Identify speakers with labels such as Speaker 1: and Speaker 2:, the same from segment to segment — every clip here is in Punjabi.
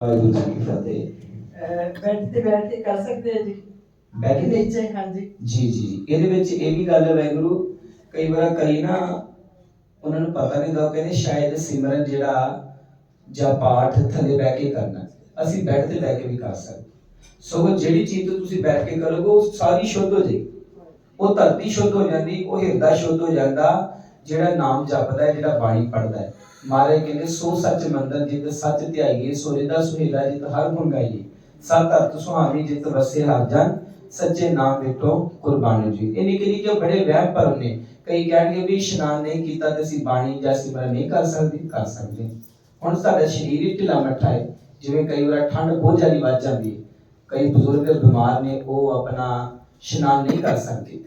Speaker 1: ਵਾਹਿਗੁਰੂ ਜੀ ਕੀ ਫਤਿਹ।
Speaker 2: ਬੈਠ ਤੇ ਬੈਠ ਕੇ ਕਰ ਸਕਦੇ ਆ ਜੀ?
Speaker 1: ਬੈਠ ਕੇ?
Speaker 2: ਨੀਚੇ ਹਾਂਜੀ।
Speaker 1: ਜੀ ਜੀ। ਜੀ। ਇਹਦੇ ਵਿੱਚ ਇਹ ਵੀ ਗੱਲ ਹੈ ਵਾਹਿਗੁਰੂ ਕਈ ਵਾਰ ਕਈ ਨਾ ਉਹਨਾਂ ਨੂੰ ਪਤਾ ਨਹੀਂ ਹੁੰਦਾ ਕਹਿੰਦੇ ਸ਼ਾਇਦ ਸਿਮਰਨ ਜਿਹੜਾ ਜਾਂ ਪਾਠ ਥੱਲੇ ਬਹਿ ਕੇ ਕਰਨਾ। ਅਸੀਂ ਬੈਠ ਤੇ ਬਹਿ ਕੇ ਵੀ ਕਰ ਸਕਦੇ। ਸੋ ਜਿਹੜੀ ਚੀਜ਼ ਤੋਂ ਤੁਸੀਂ ਬੈਠ ਕੇ ਕਰੋਗੇ ਉਹ ਸਾਰੀ ਸ਼ੁੱਧ ਹੋ ਜਾਏਗੀ। ਉਹ ਧਰਤੀ ਸ਼ੁੱਧ ਹੋ ਜਾਂਦੀ ਉਹ ਹਿਰਦਾ ਸ਼ੁੱਧ ਹੋ ਜਾਂਦਾ ਜਿਹੜਾ ਨਾਮ ਜਪਦਾ ਹੈ ਜਿਹੜਾ ਬਾਣੀ ਪੜਦਾ ਹੈ। ਮਹਾਰਾਜ ਕਹਿੰਦੇ, ਸੋ ਸੱਚ ਮੰਦਰ ਜਿਤ, ਸੱਚ ਧਿਆਈਏ ਸੋਰੇ ਦਾ ਸੁਹੇਲਾ ਜਿਤ, ਹਰ ਗੁਣ ਗਾਈਏ। ਸਤ ਅਰਥ ਸੁਹਾਵੀ ਜਿਤ, ਵਸੇ ਹਰ ਸੱਚੇ ਨਾਮ ਵਿਟੋ ਕੁਰਬਾਨੀ ਜੀ ਇਹ ਨਿੱਕੇ ਨਿੱਕੇ ਬੜੇ ਵਹਿਮ ਭਰਮ ਨੇ। ਕਈ ਕਹਿਣਗੇ ਵੀ ਇਸ਼ਨਾਨ ਨਹੀਂ ਕੀਤਾ ਤੇ ਅਸੀਂ ਬਾਣੀ ਜਾਂ ਸਿਮਰਨ ਨਹੀਂ ਕਰ ਸਕਦੇ ਕਰ ਸਕਦੇ। ਹੁਣ ਸਾਡਾ ਸਰੀਰ ਹੀ ਢਿੱਲਾ ਮੱਠਾ ਹੈ। ਜਿਵੇਂ ਕਈ ਵਾਰ ਠੰਡ ਬਹੁਤ ਜ਼ਿਆਦਾ ਵੱਧ ਜਾਂਦੀ ਹੈ। ਕਈ ਬਜ਼ੁਰਗ ਬਿਮਾਰ ਨੇ, ਉਹ ਆਪਣਾ ਇਸ਼ਨਾਨ ਨਹੀਂ ਕਰ ਸਕਦੇ।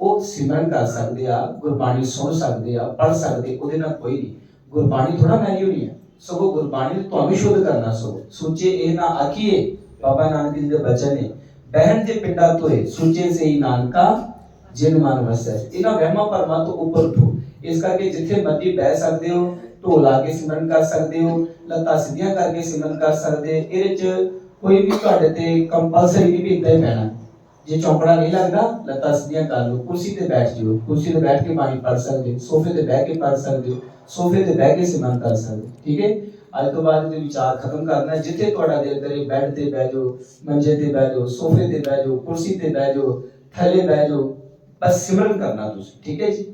Speaker 1: ਉਹ ਸਿਮਰਨ ਕਰ ਸਕਦੇ ਆ, ਗੁਰਬਾਣੀ ਸੁਣ ਸਕਦੇ ਆ ਪੜ ਸਕਦੇ, ਉਹਦੇ ਨਾਲ ਕੋਈ ਨਹੀਂ। ਗੁਰਬਾਣੀ ਥੋੜਾ ਮੈਲੀ ਹੋਣੀ ਹੈ। ਸਗੋਂ ਗੁਰਬਾਣੀ ਨੂੰ ਤੁਹਾਨੂੰ ਸ਼ੁੱਧ ਕਰਨਾ ਸਗੋਂ। ਸੋਚੇ ਇਹ ਨਾ ਆਖੀਏ, ਬਾਬਾ ਨਾਨਕ ਜੀ ਦੇ ਬਚਨ ਨੇ, ਬਹਿਣ ਦੇ ਪਿੰਡਾਂ ਤੋਏ ਸੋਚੇ ਸੇ ਨਾਨਕਾ, ਜਿਨ ਮਨ ਵਸੈ। ਇਹਨਾਂ ਵਹਿਮਾਂ ਭਰਮਾਂ ਤੋਂ ਉੱਪਰ ਉਠੋ। ਇਸ ਕਰਕੇ ਜਿੱਥੇ ਮਰਜ਼ੀ ਬਹਿ ਸਕਦੇ ਹੋ, ਢੋਲ ਲਾ ਕੇ ਸਿਮਰਨ ਕਰ ਸਕਦੇ ਹੋ, ਲੱਤਾਂ ਸਿੱਧੀਆਂ ਕਰਕੇ ਸਿਮਰਨ ਕਰ ਸਕਦੇ ਇਹਦੇ ਚ ਕੋਈ ਵੀ ਤੁਹਾਡੇ ਤੇ ਕੰਪਲਸਰੀ ਨਹੀਂ ਵੀ ਇੱਦਾਂ ਹੀ ਬਹਿਣਾ। ਜੇ ਚੌਂਕੜਾ ਨਹੀਂ ਲੱਗਦਾ ਲੱਤਾਂ ਸਿੱਧੀਆਂ ਕਰ ਲਓ ਕੁਰਸੀ ਤੇ ਬੈਠ ਜਿਓ ਕੁਰਸੀ ਤੇ ਬੈਠ ਕੇ ਬਾਣੀ ਪੜ ਸਕਦੇ ਹੋ ਸੋਫੇ ਤੇ ਬਹਿ ਕੇ ਪੜ ਸਕਦੇ ਹੋ ਸੋਫੇ ਤੇ ਬਹਿ ਕੇ ਸਿਮਰਨ ਕਰ ਸਕਦੇ ਠੀਕ ਹੈ ਅੱਜ ਤੋਂ ਬਾਅਦ ਇਹ ਵਿਚਾਰ ਖਤਮ ਕਰਨਾ ਹੈ ਜਿੱਥੇ ਤੁਹਾਡਾ ਦਿਲ ਕਰੇ ਬੈੱਡ ਤੇ ਬਹਿ ਜਾਓ ਮੰਜੇ ਤੇ ਬਹਿ ਜਾਓ ਸੋਫੇ ਤੇ ਬਹਿ ਜਾਓ ਕੁਰਸੀ ਤੇ ਬਹਿ ਜਾਓ ਥੱਲੇ ਬਹਿ ਜਾਓ ਬਸ ਸਿਮਰਨ ਕਰਨਾ ਤੁਸੀਂ ਠੀਕ ਹੈ ਜੀ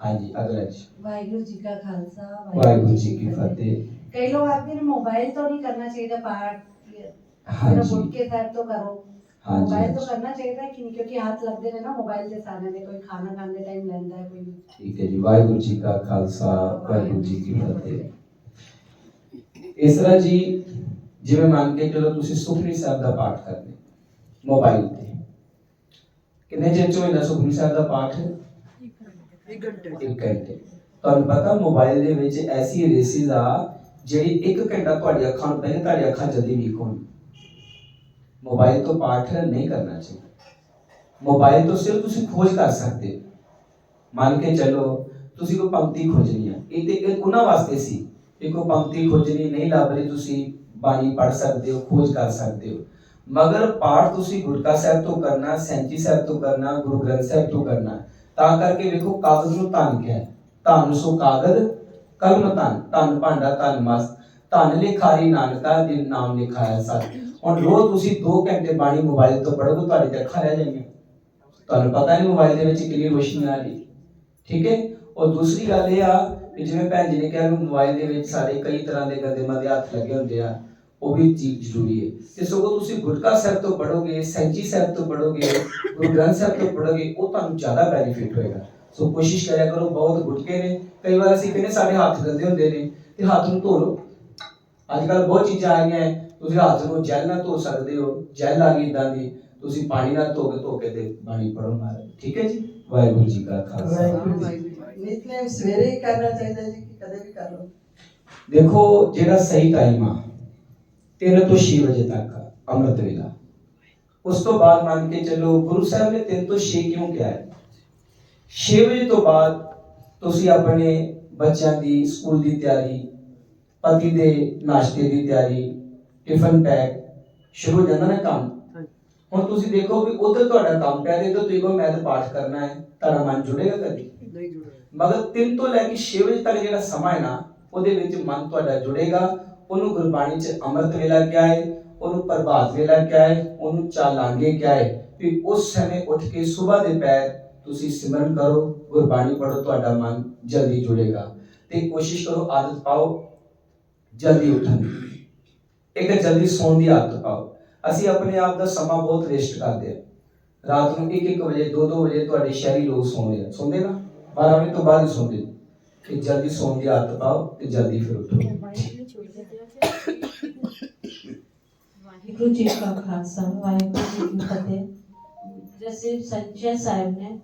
Speaker 1: ਹਾਂਜੀ ਅਗਲਾ ਜੀ
Speaker 3: ਵਾਹਿਗੁਰੂ ਜੀ ਕਾ ਖਾਲਸਾ
Speaker 1: ਵਾਹਿਗੁਰੂ ਜੀ ਕੀ ਫਤਿਹ
Speaker 3: ਕਈ ਲੋਕ ਆਖਦੇ ਨੇ ਮੋਬਾਈਲ ਤੋਂ
Speaker 1: ਨਹੀਂ
Speaker 3: ਕਰਨਾ
Speaker 1: ਚਾਹੀਦਾ
Speaker 3: ਪਾਠ ਹਾਂਜੀ ਬੁੱਕ ਕੇ ਸਾਥ
Speaker 1: ਤੋਂ ਕਰੋ
Speaker 3: ਹਾਂਜੀ,
Speaker 1: ਮੋਬਾਈਲ
Speaker 3: ਤੋਂ
Speaker 1: ਹਾਂਜੀ।
Speaker 3: ਕਰਨਾ ਚਾਹੀਦਾ ਕਿ ਨਹੀਂ? ਕਿਉਂਕਿ ਹੱਥ ਲੱਗਦੇ ਨੇ ਨਾ ਮੋਬਾਈਲ ਦੇ ਸਾਰਿਆਂ ਦੇ ਕੋਈ ਖਾਣਾ ਖਾਣ ਦੇ ਟਾਈਮ ਲੈਂਦਾ ਹੈ ਕੋਈ
Speaker 1: ਠੀਕ ਹੈ ਜੀ ਵਾਹਿਗੁਰੂ ਜੀ ਕਾ ਖਾਲਸਾ ਵਾਹਿਗੁਰੂ ਜੀ ਕੀ ਫਤਿਹ। ਇਸ ਤਰ੍ਹਾਂ ਜੀ ਜਿਵੇਂ ਮੰਨ ਕੇ ਚਲੋ ਤੁਸੀਂ ਸੁਖਨੀ ਸਾਹਿਬ ਦਾ ਪਾਠ ਕਰਦੇ ਮੋਬਾਈਲ ਤੇ। ਕਿੰਨੇ ਚਿਰ ਚ ਹੋਇਆ ਸੁਖਨੀ ਸਾਹਿਬ ਦਾ ਪਾਠ?
Speaker 2: ਇੱਕ ਘੰਟੇ
Speaker 1: ਤੁਹਾਨੂੰ ਪਤਾ ਮੋਬਾਈਲ ਦੇ ਵਿੱਚ ਐਸੀ ਰੇਸਿਸ ਆ ਜਿਹੜੀ 1 ਘੰਟਾ ਤੁਹਾਡੀ ਅੱਖਾਂ ਨੂੰ ਪਹਿਲੇ ਤੁਹਾਡੀ ਅੱਖਾਂ ਜਲਦੀ ਵੀਕ ਹੋਣ। ਮੋਬਾਈਲ ਤੋਂ ਪਾਠ ਨਹੀਂ ਕਰਨਾ ਚਾਹੀਦਾ ਮੋਬਾਈਲ ਤੋਂ ਸਿਰਫ ਤੁਸੀਂ ਖੋਜ ਕਰ ਸਕਦੇ ਹੋ ਮੰਨ ਕੇ ਚੱਲੋ ਤੁਸੀਂ ਕੋਈ ਪੰਕਤੀ ਖੋਜਣੀ ਆ ਇਹ ਤੇ ਇਹ ਉਹਨਾਂ ਵਾਸਤੇ ਸੀ ਕਿ ਕੋਈ ਪੰਕਤੀ ਖੋਜਣੀ ਨਹੀਂ ਲੱਭ ਰਹੀ ਤੁਸੀਂ ਬਾਣੀ ਪੜ ਸਕਦੇ ਹੋ ਖੋਜ ਕਰ ਸਕਦੇ ਹੋ ਮਗਰ ਪਾਠ ਤੁਸੀਂ ਗੁਰਕਾ ਸਾਹਿਬ ਤੋਂ ਕਰਨਾ ਸੈਂਚੀ ਸਾਹਿਬ ਤੋਂ ਕਰਨਾ ਗੁਰੂ ਗ੍ਰੰਥ ਸਾਹਿਬ ਤੋਂ ਕਰਨਾ ਤਾਂ ਕਰਕੇ ਵੇਖੋ ਕਾਗਜ਼ ਨੂੰ ਧਨ ਕਿਹਾ ਹੈ। ਧਨ ਸੋ ਕਾਗਜ਼ ਕਲਮ ਧਨ ਧਨ ਭਾਂਡਾ ਧਨ ਮਸ ਧਨ ਲਿਖਾਰੀ ਨਾਨਕਾ ਜਿਨ ਨਾਮ ਲਿਖਾਇਆ ਸਤ ਹੁਣ ਰੋਜ਼ ਤੁਸੀਂ 2 ਘੰਟੇ ਬਾਣੀ ਮੋਬਾਈਲ ਤੋਂ ਪੜੋਗੇ ਤੁਹਾਡੀ ਅੱਖਾਂ ਰਹਿ ਜਾਣਗੀਆਂ। ਤੁਹਾਨੂੰ ਪਤਾ ਨਹੀਂ ਮੋਬਾਈਲ ਦੇ ਵਿੱਚ ਕਿੰਨੀ ਰੋਸ਼ਨੀ ਆ ਰਹੀ। ਠੀਕ ਹੈ? ਔਰ ਦੂਸਰੀ ਗੱਲ ਇਹ ਆ ਕਿ ਜਿਵੇਂ ਭੈਣ ਜੀ ਨੇ ਕਿਹਾ ਕਿ ਮੋਬਾਈਲ ਦੇ ਵਿੱਚ ਸਾਰੇ ਕਈ ਤਰ੍ਹਾਂ ਦੇ ਗੰਦੇ ਮੰਦੇ ਹੱਥ ਲੱਗੇ ਹੁੰਦੇ ਆ, ਉਹ ਵੀ ਚੀਜ਼ ਜ਼ਰੂਰੀ ਹੈ। ਤੇ ਸਗੋਂ ਤੁਸੀਂ ਗੁਰਕਾ ਸਾਹਿਬ ਤੋਂ ਪੜੋਗੇ ਸੈਂਚੀ ਸਾਹਿਬ ਤੋਂ ਪੜੋਗੇ ਗੁਰੂ ਗ੍ਰੰਥ ਸਾਹਿਬ ਤੋਂ ਪੜੋਗੇ ਉਹ ਤੁਹਾਨੂੰ ਜ਼ਿਆਦਾ ਬੈਨੀਫਿਟ ਹੋਏਗਾ। ਸੋ ਕੋਸ਼ਿਸ਼ ਕਰਿਆ ਕਰੋ, ਬਹੁਤ ਗੁਟਕੇ ਨੇ। ਕਈ ਵਾਰ ਅਸੀਂ ਕਹਿੰਦੇ ਸਾਡੇ ਹੱਥ ਗੰਦੇ ਹੁੰਦੇ ਨੇ, ਤੇ ਹੱਥ ਨੂੰ ਧੋ ਲਓ। ਅੱਜ ਕੱਲ ਬਹੁਤ ਚੀਜ਼ਾਂ ਆ ਗਈਆਂ। ਤੁਸੀਂ ਹੱਥ ਨੂੰ ਜੈਲ ਨਾਲ ਧੋ ਸਕਦੇ ਹੋ ਜੈਲ ਆ ਗਈ ਇਦਾਂ ਦੀ ਤੁਸੀਂ ਪਾਣੀ ਨਾਲ ਧੋ ਕੇ ਧੋ ਕੇ ਤੇ ਬਾਣੀ ਪੜੋ ਮਹਾਰਾਜ। ਠੀਕ ਹੈ ਜੀ? ਵਾਹਿਗੁਰੂ ਜੀ ਕਾ ਖਾਲਸਾ।
Speaker 2: ਵਾਹਿਗੁਰੂ ਜੀ ਨਿਤਨੇਮ ਸਵੇਰੇ ਹੀ ਕਰਨਾ ਚਾਹੀਦਾ ਜੀ ਕਿ ਕਦੇ ਵੀ ਕਰ ਲਓ।
Speaker 1: ਦੇਖੋ ਜਿਹੜਾ ਸਹੀ ਟਾਈਮ ਆ 3 ਤੋਂ 6 ਵਜੇ ਤੱਕ ਅੰਮ੍ਰਿਤ ਵੇਲਾ। ਉਸ ਤੋਂ ਬਾਅਦ ਮੰਨ ਕੇ ਚੱਲੋ ਗੁਰੂ ਸਾਹਿਬ ਨੇ 3 ਤੋਂ 6 ਕਿਉਂ ਕਿਹਾ ਹੈ? 6 ਵਜੇ ਤੋਂ ਬਾਅਦ ਤੁਸੀਂ ਆਪਣੇ ਬੱਚਿਆਂ ਦੀ ਸਕੂਲ ਦੀ ਤਿਆਰੀ ਪਤੀ ਦੇ ਨਾਸ਼ਤੇ ਦੀ ਤਿਆਰੀ ਟਿਫਨ ਪੈਕ ਸ਼ੁਰੂ ਹੋ ਜਾਂਦਾ ਨਾ ਕੰਮ। ਹੁਣ ਤੁਸੀਂ ਦੇਖੋ ਵੀ ਉਧਰ ਤੁਹਾਡਾ ਕੰਮ ਪਿਆ ਤੇ ਇੱਧਰ ਤੁਸੀਂ ਕਹੋ ਮੈਂ ਤਾਂ ਪਾਠ ਕਰਨਾ ਹੈ ਤੁਹਾਡਾ ਮਨ ਜੁੜੇਗਾ ਕਦੀ?
Speaker 2: ਨਹੀਂ ਜੁੜਿਆ
Speaker 1: ਮਗਰ 3 ਤੋਂ ਲੈ ਕੇ 6 ਵਜੇ ਤੱਕ ਜਿਹੜਾ ਸਮਾਂ ਹੈ ਨਾ ਉਹਦੇ ਵਿੱਚ ਮਨ ਤੁਹਾਡਾ ਜੁੜੇਗਾ। ਉਹਨੂੰ ਗੁਰਬਾਣੀ 'ਚ ਅੰਮ੍ਰਿਤ ਵੇਲਾ ਕਿਹਾ ਹੈ ਉਹਨੂੰ ਪ੍ਰਭਾਤ ਵੇਲਾ ਕਿਹਾ ਹੈ ਉਹਨੂੰ ਚਾਲਾਂਗੇ ਕਿਹਾ ਹੈ ਵੀ ਉਸ ਸਮੇਂ ਉੱਠ ਕੇ ਸਵੇਰ ਦੇ ਪੈਰ ਤੁਸੀਂ ਸਿਮਰਨ ਕਰੋ ਗੁਰਬਾਣੀ ਪੜੋ ਤੁਹਾਡਾ ਮਨ ਜਲਦੀ ਜੁੜੇਗਾ। ਤੇ ਕੋਸ਼ਿਸ਼ ਕਰੋ ਆਦਤ ਪਾਓ ਜਲਦੀ ਉੱਠਣ ਦੀ। ਇੱਕ ਜਲਦੀ ਸੌਣ ਦੀ ਆਦਤ ਪਾਓ। ਅਸੀਂ ਆਪਣੇ ਆਪ ਦਾ ਸਮਾਂ ਬਹੁਤ ਵੇਸਟ ਕਰਦੇ ਆ ਰਾਤ ਨੂੰ 1-1 ਵਜੇ 2-2 ਵਜੇ ਤੁਹਾਡੇ ਸ਼ਹਿਰੀ ਲੋਕ ਸੌਂਦੇ ਆ। ਸੌਂਦੇ ਨਾ? 12 ਵਜੇ ਤੋਂ ਬਾਅਦ ਸੌਂਦੇ। ਕਿ ਜਲਦੀ ਸੌਣ ਦੀ ਆਦਤ ਪਾਓ ਤੇ ਜਲਦੀ ਫਿਰ ਉੱਠੋ।
Speaker 4: ਵਾਹਿਗੁਰੂ ਜੀ ਕਾ ਖਾਲਸਾ, ਵਾਹਿਗੁਰੂ ਜੀ ਕੀ ਫਤਿਹ। ਜਿਵੇਂ ਸੰਚਿਆ ਸਾਹਿਬ ਨੇ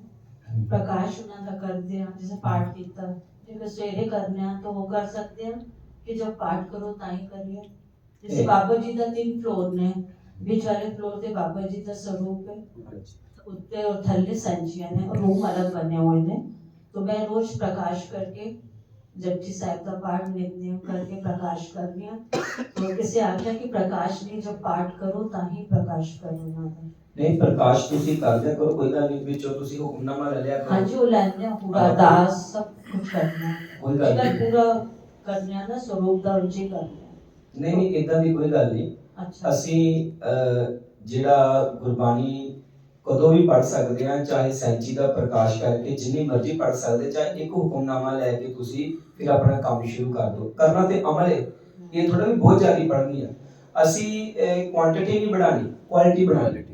Speaker 4: ਪ੍ਰਕਾਸ਼ ਉਹਨਾਂ ਦਾ ਕਰਦੇ ਆ ਜਿਵੇਂ ਪਾਠ ਕੀਤਾ। ਜੇ ਸਵੇਰੇ ਕਰਨਾ ਤਾਂ ਉਹ ਕਰ ਸਕਦੇ ਆ। ਕਿ ਜਦ ਪਾਠ ਕਰੋ ਤਾਂ ਹੀ ਕਰਿਓ ਜਿਵੇਂ
Speaker 1: ਇਹ-
Speaker 4: ਬਾਬਾ ਜੀ ਦਾ ਤਿੰਨ ਫਲੋਰ ਨੇ ਵਿੱਚ ਵਾਲੇ ਫਲੋਰ ਤੇ ਬਾਬਾ ਜੀ ਦਾ ਸਰੂਪ ਹੈ ਉੱਤੇ और थल्ले संचियां ने और रूम अलग बने हुए ने तो मैं रोज प्रकाश करके जपजी साहब का पाठ नित्य करके प्रकाश करने तो किसी आख्या कि प्रकाश नहीं जब पाठ करो ताही प्रकाश करो ना
Speaker 1: ਨਹੀਂ ਪ੍ਰਕਾਸ਼ ਤੁਸੀਂ ਕਰਦੇ ਕਰੋ ਕੋਈ ਗੱਲ ਨਹੀਂ ਵਿੱਚੋਂ ਤੁਸੀਂ ਹੁਕਮਨਾਮਾ ਲੈ ਲਿਆ
Speaker 4: हाँ
Speaker 1: ਕਰੋ
Speaker 4: जी वो लेने पूरा अरदास सब कुछ करना
Speaker 1: ਕੋਈ ਗੱਲ
Speaker 4: अगर
Speaker 1: ਨਹੀਂ
Speaker 4: पूरा करने ना स्वरूप दा उंची करना
Speaker 1: ਨਹੀਂ ਨਹੀਂ ਇਦਾਂ ਦੀ ਕੋਈ ਗੱਲ ਨਹੀਂ। ਅਸੀਂ ਜਿਹੜਾ ਗੁਰਬਾਣੀ ਕਦੋਂ ਵੀ ਪੜ ਸਕਦੇ ਆ ਚਾਹੇ ਸੈਂਚੀ ਦਾ ਪ੍ਰਕਾਸ਼ ਕਰਕੇ ਜਿੰਨੀ ਮਰਜ਼ੀ ਪੜ ਸਕਦੇ ਚਾਹੇ ਇੱਕ ਹੁਕਮਨਾਮਾ ਲੈ ਕੇ ਤੁਸੀਂ ਫਿਰ ਆਪਣਾ ਕੰਮ ਸ਼ੁਰੂ ਕਰ ਦਿਓ। ਕਰਨਾ ਤੇ ਅਮਲ ਹੈ। ਇਹ ਥੋੜਾ ਵੀ ਬਹੁਤ ਜ਼ਿਆਦਾ ਪੜ੍ਹਨੀ ਆ। ਅਸੀਂ ਕੁਆਂਟੀਟੀ ਨਹੀਂ ਬਣਾਣੀ ਕੁਆਲਿਟੀ ਬਣਾ ਬਣਾਣੀ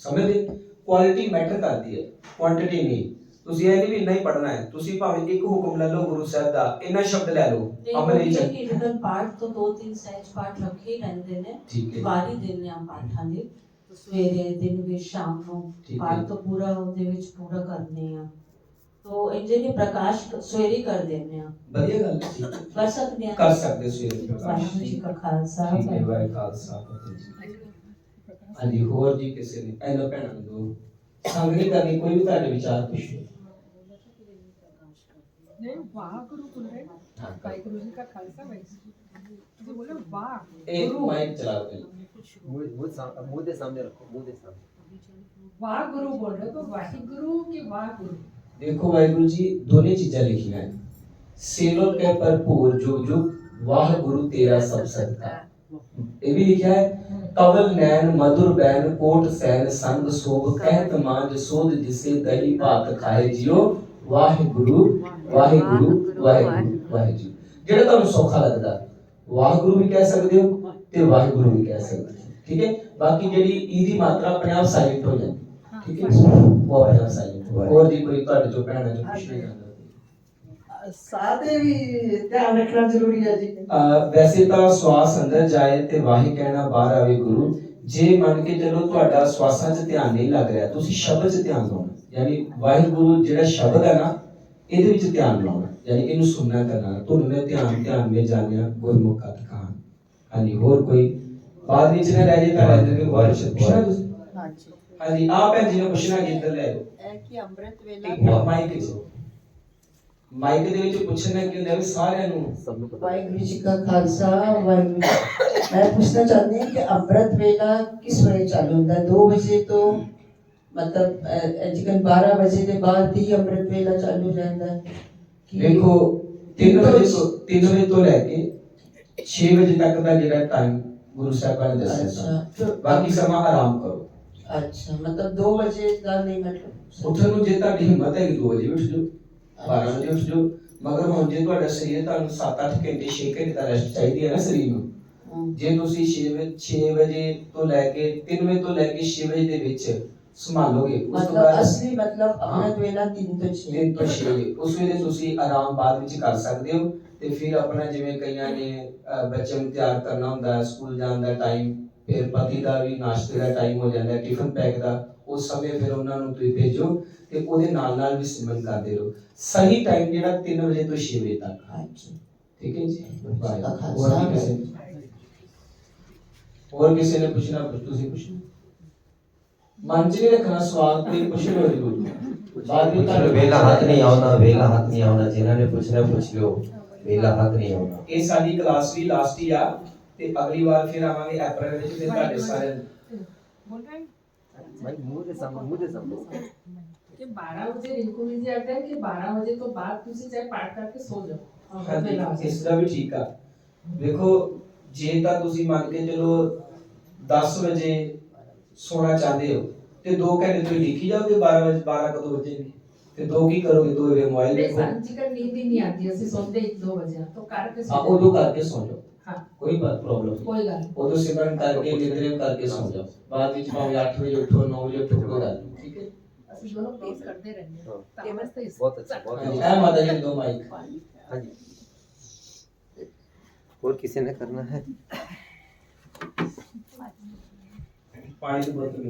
Speaker 1: ਸਮਝਦੇ? ਕੁਆਲਿਟੀ ਮੈਟਰ ਕਰਦੀ ਹੈ। ਕੁਆਂਟੀਟੀ ਨਹੀਂ। ਤੁਸੀਂ ਇਹ ਨਹੀਂ ਵੀ ਇੰਨਾ ਹੀ ਪੜਨਾ ਹੈ। ਤੁਸੀਂ ਭਾਵੇਂ ਇੱਕ ਹੁਕਮ ਲੈ ਲਓ ਗੁਰੂ ਸਾਹਿਬ ਦਾ ਇੰਨਾ ਸ਼ਬਦ ਲੈ ਲਓ ਅਮਲੇ
Speaker 4: ਚ ਕਿ ਰਿਟਨ ਪਾਠ ਤੋਂ ਦੋ ਤਿੰਨ ਸਹਿਜ ਪਾਠ ਰੱਖੇ
Speaker 1: ਰਹਿੰਦੇ ਨੇ।
Speaker 4: ਵਾਰੀ ਦਿਨ ਪਾਠਾਂ ਦੇ। ਸਵੇਰੇ ਦਿਨ ਵੀ ਸ਼ਾਮ ਨੂੰ ਪਾਠ ਤੋਂ ਪੂਰਾ ਉਹਦੇ ਵਿੱਚ ਪੂਰਾ ਕਰਨੇ ਆ। ਤੋ ਇੰਜੇ ਨੇ ਪ੍ਰਕਾਸ਼ ਸਵੇਰੇ ਕਰ ਦਿੰਨੇ ਆ।
Speaker 1: ਵਧੀਆ ਗੱਲ ਹੈ
Speaker 4: ਕਰ ਸਕਦੇ ਆ।
Speaker 1: ਕਰ ਸਕਦੇ ਸਵੇਰੇ ਪ੍ਰਕਾਸ਼।
Speaker 4: ਜੀ ਦਾ ਖਾਲਸਾ
Speaker 1: ਠੀਕ ਹੈ ਖਾਲਸਾ ਜੀ ਹਾਂਜੀ ਹੋਰ ਜੀ ਕਿਸੇ ਨੇ? ਪਹਿਲਾਂ ਭੈਣਾਂ ਨੂੰ ਦੋ ਸੰਗ ਨਹੀਂ ਕਰਨੀ ਕੋਈ ਵੀ ਤੁਹਾਡੇ ਵਿਚਾਰ ਪੁੱਛੋ
Speaker 5: ਨਹੀਂ ਵਾਹਿਗੁਰੂ ਬੋਲੇ
Speaker 1: ਹਾਂ
Speaker 5: ਵਾਹਿਗੁਰੂ ਜੀ ਕਾ ਖਾਲਸਾ ਵਾਹਿਗੁਰੂ ਜੀ ਤੁਸੀਂ ਬੋਲੇ ਵਾਹ
Speaker 1: ਇਹ ਮਾਈਕ ਚਲਾਓ ਪਹਿਲਾਂ
Speaker 6: मुंह मुंह साम- मुंह दे सामने रखो मुंह दे सामने
Speaker 5: ਵਾਹਿਗੁਰੂ ਬੋਲ ਰਹੇ ਹੋ ਵਾਹਿਗੁਰੂ ਕਿ ਵਾਹਿਗੁਰੂ
Speaker 1: ਦੇਖੋ ਵਾਹਿਗੁਰੂ ਜੀ ਦੋਨੇ ਚੀਜ਼ਾਂ ਲਿਖੀਆਂ ਹੈ ਸੇਵਕ ਕੇ ਭਰਪੂਰ ਜੁਗ ਜੁਗ ਵਾਹਿਗੁਰੂ ਤੇਰਾ ਸਭ ਸਦਕਾ ਇਹ ਵੀ ਲਿਖਿਆ ਹੈ, ਕਵਲ ਨੈਣ ਮధుਰ ਬੈਨ ਕੋਟ ਸੈਨ ਸੰਗ ਸੋਭ ਕਹਿਤ ਮਾਂਜ ਸੋਧ ਜਿਸੇ ਦਹੀ ਭਾਤ ਖਾਏ ਜਿਉ। ਵਾਹਿਗੁਰੂ ਵਾਹਿਗੁਰੂ ਵਾਹਿਗੁਰੂ ਵਾਹਿਗੁਰੂ। ਜਿਹੜਾ ਤੁਹਾਨੂੰ ਸੌਖਾ ਲੱਗਦਾ, ਵਾਹਿਗੁਰੂ ਵੀ ਕਹਿ ਸਕਦੇ ਹੋ ਤੇ ਵਾਹਿਗੁਰੂ ਵੀ ਕਹਿ ਸਕਦੇ ਹੋ। ਠੀਕ ਹੈ? ਬਾਕੀ ਜਿਹੜੀ ਈ ਦੀ ਮਾਤਰਾ ਆਪਣੇ ਆਪ ਸਾਇਲੈਂਟ ਹੋ ਜਾਂਦੀ। ਠੀਕ ਹੈ? ਉਹ ਆਪਣੇ ਆਪ ਸਾਇਲੈਂਟ ਹੋਰ ਜੀ ਕੋਈ ਤੁਹਾਡੇ ਚੋਂ ਭੈਣਾਂ ਚੋਂ ਪੁੱਛਣਾ ਚਾਹੁੰਦਾ
Speaker 2: ਸਾਦੇ ਵੀ ਧਿਆਨ ਰੱਖਣਾ ਜ਼ਰੂਰੀ ਹੈ ਜੀ।
Speaker 1: ਵੈਸੇ ਤਾਂ ਸਵਾਸ ਅੰਦਰ ਜਾਏ ਤੇ ਵਾਹੀ ਕਹਿਣਾ ਬਾਹਰ ਆਵੇ ਗੁਰੂ ਜੇ ਮੰਨ ਕੇ ਚਲੋ ਤੁਹਾਡਾ ਸਵਾਸਾਂ 'ਚ ਧਿਆਨ ਨਹੀਂ ਲੱਗ ਰਿਹਾ ਤੁਸੀਂ ਸ਼ਬਦ 'ਚ ਧਿਆਨ ਲਾਉਣਾ। ਯਾਨੀ ਵਾਹਿਗੁਰੂ ਜਿਹੜਾ ਸ਼ਬਦ ਹੈ ਨਾ ਇਹਦੇ ਵਿੱਚ ਧਿਆਨ ਲਾਉਣਾ। ਯਾਨੀ ਇਹਨੂੰ ਸੁਣਨਾ ਕਰਨਾ। ਤੁਹਾਨੂੰ ਨੇ ਧਿਆਨ ਧਿਆਨ ਵਿੱਚ ਜਾਣਿਆ ਗੁਰਮੁਖ ਕਥ ਕਹਾਣ ਹਾਂਜੀ ਹੋਰ ਕੋਈ? ਬਾਅਦ ਵਿੱਚ ਨਾ ਰਹਿ ਜੇ ਤਾਂ ਰਹਿ ਜਾਵੇ ਹੋਰ ਪੁੱਛਣਾ ਤੁਸੀਂ।
Speaker 2: ਹਾਂਜੀ।
Speaker 1: ਹਾਂਜੀ ਆ ਭੈਣ ਜੀ ਨੇ ਪੁੱਛਣਾ ਕਿ ਇੱਧਰ ਲੈ
Speaker 2: ਇਹ ਕਿ ਅੰਮ੍ਰਿਤ
Speaker 1: ਇੱਕ ਮਾਈਕ 'ਚ। ਮਾਈਕ ਦੇ ਵਿੱਚ ਪੁੱਛਣਾ ਕਿ ਹੁੰਦਾ ਸਾਰਿਆਂ ਨੂੰ।
Speaker 2: ਸਭ ਨੂੰ ਕਾ ਖਾਲਸਾ ਵਾਹਿਗੁਰੂ ਮੈਂ ਪੁੱਛਣਾ ਚਾਹੁੰਦੀ ਹਾਂ ਕਿ ਅੰਮ੍ਰਿਤ ਵੇਲਾ ਕਿਸ ਵੇਲੇ ਚਾਲੂ ਹੁੰਦਾ? ਹੈ 2 ਵਜੇ ਤੋਂ ਮਤਲਬ ਅੱਜਕੱਲ 12 ਵਜੇ ਦੇ ਬਾਅਦ ਹੀ ਅੰਮ੍ਰਿਤ ਵੇਲਾ ਚਾਲੂ ਹੋ ਹੈ।
Speaker 1: ਦੇਖੋ 3 ਵਜੇ ਤੋਂ 3 ਵਜੇ ਤੋਂ ਲੈ ਕੇ 6 ਵਜੇ ਤੱਕ ਦਾ ਜਿਹੜਾ ਟਾਈਮ ਗੁਰੂ ਸਾਹਿਬਾਨ ਨੇ ਦੱਸਿਆ
Speaker 2: ਸੀ
Speaker 1: ਬਾਕੀ ਸਮਾਂ ਆਰਾਮ ਕਰੋ।
Speaker 2: ਅੱਛਾ ਮਤਲਬ 2 ਵਜੇ ਦਾ ਨਹੀਂ ਮਤਲਬ।
Speaker 1: ਉੱਠਣ ਨੂੰ ਜੇ ਤੁਹਾਡੀ ਹਿੰਮਤ ਹੈ ਕਿ 2 ਵਜੇ ਉੱਠ ਜਾਓ। 12 ਵਜੇ ਉੱਠ ਜਾਓ। ਮਗਰ ਹੁਣ ਜੇ ਤੁਹਾਡਾ ਸਰੀਰ ਤੁਹਾਨੂੰ 7-8 ਘੰਟੇ 6 ਘੰਟੇ ਦਾ ਰੈਸਟ ਚਾਹੀਦੀ ਹੈ ਨਾ ਸਰੀਰ ਨੂੰ। ਜੇ ਤੁਸੀਂ 6 ਵਜੇ 6 ਵਜੇ ਤੋਂ ਲੈ ਕੇ 3 ਵਜੇ ਤੋਂ ਲੈ ਕੇ 6 ਵਜੇ ਦੇ ਵਿੱਚ ਸੰਭਾਲੋਗੇ ਉਸ ਤੋਂ ਬਾਅਦ
Speaker 2: ਅਸਲੀ ਮਤਲਬ ਅੰਮ੍ਰਿਤ ਵੇਲਾ 3 ਤੋਂ 6
Speaker 1: ਤਿੰਨ ਤੋਂ ਛੇ ਵਜੇ। ਉਸ ਵੇਲੇ ਤੁਸੀਂ ਆਰਾਮ ਬਾਅਦ ਵਿੱਚ ਕਰ ਸਕਦੇ ਹੋ ਤੇ ਫਿਰ ਆਪਣਾ ਜਿਵੇਂ ਕਈਆਂ ਨੇ ਬੱਚਿਆਂ ਨੂੰ ਤਿਆਰ ਕਰਨਾ ਹੁੰਦਾ ਹੈ ਸਕੂਲ ਜਾਣ ਦਾ ਟਾਈਮ ਫਿਰ ਪਤੀ ਦਾ ਵੀ ਨਾਸ਼ਤੇ ਦਾ ਟਾਈਮ ਹੋ ਜਾਂਦਾ ਹੈ ਟਿਫਨ ਪੈਕ ਦਾ। ਉਸ ਸਮੇਂ ਫਿਰ ਉਹਨਾਂ ਨੂੰ ਤੁਸੀਂ ਭੇਜੋ ਤੇ ਉਹਦੇ ਨਾਲ ਨਾਲ ਵੀ ਸਿਮਰਨ ਕਰਦੇ ਰਹੋ। ਸਹੀ ਟਾਈਮ ਜਿਹੜਾ 3 ਵਜੇ ਤੋਂ 6 ਵਜੇ ਤੱਕ। ਠੀਕ ਹੈ ਜੀ? ਹੋਰ ਹੋਰ ਕਿਸੇ ਨੇ ਪੁੱਛਣਾ? ਕੁਝ ਤੁਸੀਂ ਪੁੱਛੋ। ਮਨ ਚ ਰੱਖਣਾ ਸਵਾਲ ਕੋਈ ਪੁੱਛਣ ਵਾਲੀ ਕੋਈ ਬਾਅਦ ਵਿੱਚ
Speaker 6: ਤੁਹਾਨੂੰ ਵੇਲਾ ਹੱਥ ਨਹੀਂ ਆਉਣਾ ਵੇਲਾ ਹੱਥ ਨਹੀਂ ਆਉਣਾ ਜਿਨ੍ਹਾਂ ਨੇ ਪੁੱਛਣਾ ਪੁੱਛ ਲਿਓ। ਵੇਲਾ ਹੱਥ ਨਹੀਂ ਆਉਣਾ।
Speaker 1: ਇਹ ਸਾਡੀ ਕਲਾਸ ਵੀ ਲਾਸਟ ਹੀ ਆ ਤੇ ਅਗਲੀ ਵਾਰ ਫਿਰ ਆਵਾਂਗੇ ਅਪ੍ਰੈਲ ਵਿੱਚ ਤੇ ਤੁਹਾਡੇ ਸਾਰੇ
Speaker 5: ਬੋਲ ਰਹੇ
Speaker 6: भाई मुंह दे सामने मुंह दे सामने
Speaker 5: कि 12 बजे रिंकू जी आता है कि 12 बजे तो बाद तुझे चाहे पाठ करके सो जाओ अमृत वेला हो
Speaker 1: ਹਾਂਜੀ
Speaker 5: जाए।
Speaker 1: ਇਸ ਦਾ ਵੀ ਠੀਕ ਆ ਵੇਖੋ ਜੇ ਤਾਂ ਤੁਸੀਂ ਮੰਨ ਕੇ ਚਲੋ 10 ਵਜੇ ਸੋਣਾ ਚਾਹੁੰਦੇ ਹੋ ਤੇ 2 ਘੰਟੇ ਤੁਸੀਂ ਲਿਖੀ ਜਾਓਗੇ 12 ਵਜੇ 12 ਕਦੋਂ ਵਜੇਗੇ ਤੇ ਦੋ ਕੀ ਕਰੋਗੇ ਦੋ ਵੇ ਮੋਬਾਈਲ
Speaker 5: नहीं,
Speaker 1: ਦੇਖੋ
Speaker 5: सांझी का नींद ही नहीं आती ऐसे सोते एक दो बजे तो करके
Speaker 1: ਆ
Speaker 5: सो
Speaker 1: ਉਦੋਂ ਕਰਕੇ ਸੌ ਜਾਓ
Speaker 5: हाँ
Speaker 1: ਕੋਈ ਬਾਤ ਪ੍ਰੋਬਲਮ ਨਹੀਂ
Speaker 5: कोई गल नहीं।
Speaker 1: ਉਦੋਂ ਸਿਮਰਨ ਕਰਕੇ ਨਿਦਰੇ ਕਰਕੇ ਸੌ ਜਾਓ ਬਾਅਦ ਵਿੱਚ ਭਾਵੇਂ 8 ਵਜੇ ਉੱਠੋ 9 ਵਜੇ ਉੱਠੋ ਕੋਈ ਗੱਲ ਨਹੀਂ ਠੀਕ ਹੈ
Speaker 5: ਅਸੀਂ दोनों प्लीज करते रहेंगे
Speaker 6: हाँ।
Speaker 5: तामस तो इस
Speaker 6: बहुत अच्छा बहुत
Speaker 1: ਹਾਂਜੀ
Speaker 6: अच्छा
Speaker 1: ਇਹ ਮਾਤਾ ਜੀ ਨੂੰ ਦੋ ਮਾਈਕ
Speaker 6: हाँ जी और किसी ने करना है
Speaker 1: ਪਾਣੀ ਦੀ ਬੋਤਲ